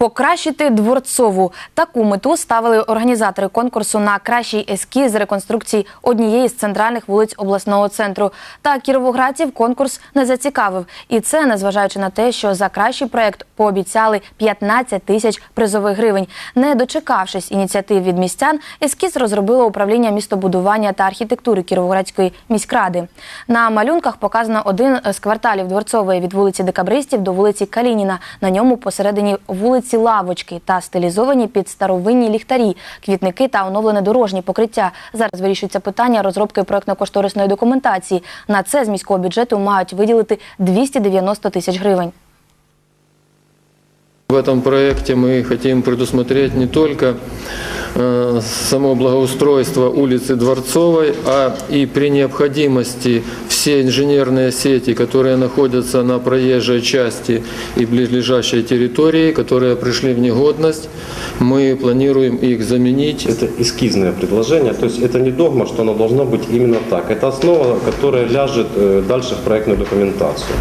Покращити дворцову таку мету ставили організатори конкурсу на кращий ескіз реконструкції однієї з центральних вулиць обласного центру. Та кіровоградців конкурс не зацікавив, і це незважаючи на те, що за кращий проект пообіцяли 15 тисяч призових гривень. Не дочекавшись ініціатив від містян, ескіз розробило управління містобудування та архітектури Кіровоградської міськради. На малюнках показано один з кварталів дворцової від вулиці Декабристів до вулиці Калініна. На ньому посередині вулиці лавочки та стилізовані під старовинні ліхтарі, квітники та оновлене дорожнє покриття. Зараз вирішується питання розробки проектно-кошторисної документації. На це з міського бюджету мають виділити 290 тисяч гривень. В этом проекте мы хотим предусмотреть не только э, само благоустройство улицы Дворцовой, а и при необходимости все инженерные сети, которые находятся на проезжей части и близлежащей территории, которые пришли в негодность, мы планируем их заменить. Это эскизное предложение, то есть это не догма, что оно должно быть именно так. Это основа, которая ляжет э, дальше в проектную документацию.